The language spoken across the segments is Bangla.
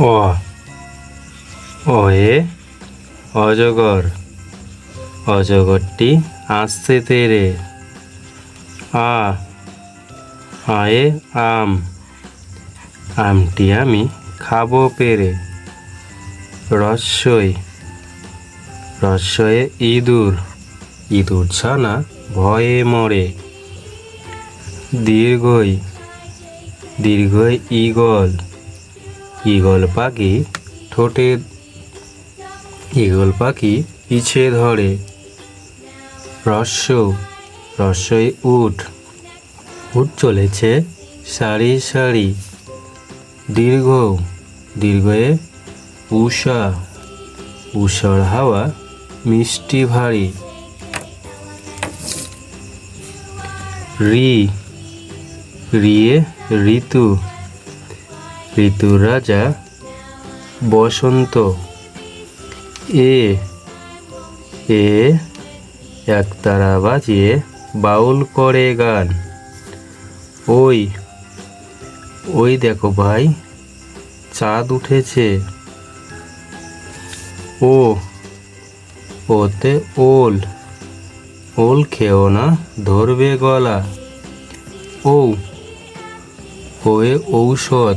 অ অয়ে অজগর, অজগরটি আসছে তেরে। আ আয়ে আম, আমটি আমি খাব পেরে। রস্যই রস্যয়ে ইঁদুর ইঁদুর ছানা ভয়ে মরে। দীর্ঘই দীর্ঘই ঈগল ঈগল পাখি ঠোঁটে ঈগল পাখি পিছে ধরে। রস্য রস্যই উঠ উঠ চলেছে সারি সারি। দীর্ঘ, দীর্ঘয়ে উষা, উষার হাওয়া মিষ্টি ভারী। রি, রিয়ে ঋতু ঋতুর রাজা বসন্ত, এ এ, একতারা বাজিয়ে বাউল করে গান। ওই ওই দেখো ভাই, চাঁদ উঠেছে। ও, ওতে ওল ওল খেও না, ধরবে গলা। ও, ওয়ে ঔষধ।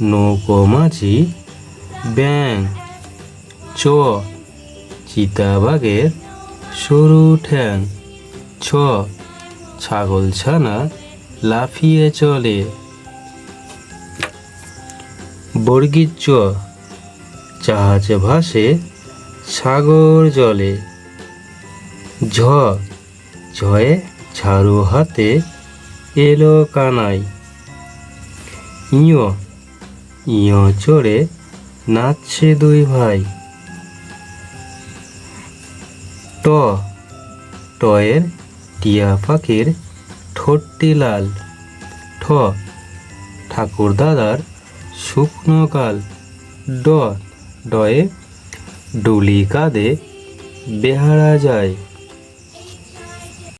নৌকো মাঝি ব্যাং চ, চিতাবাঘের সরু ঠ্যাং, ছ, ছাগল ছানা লাফিয়ে চলে। বর্গীর চ, জাহাজ ভাসে সাগর জলে। ঝ, ঝয়ে ঝাড়ু হাতে এলো কানাই ইয় ইয় চড়ে নাচছে দুই ভাই। ট, টয়ের টিয়া পাখির ঠোঁটটি লাল। ঠ, ঠাকুর দাদার শুকনো কাল ড, ডয়ে ডুলি কাঁধে বেহারা যায়।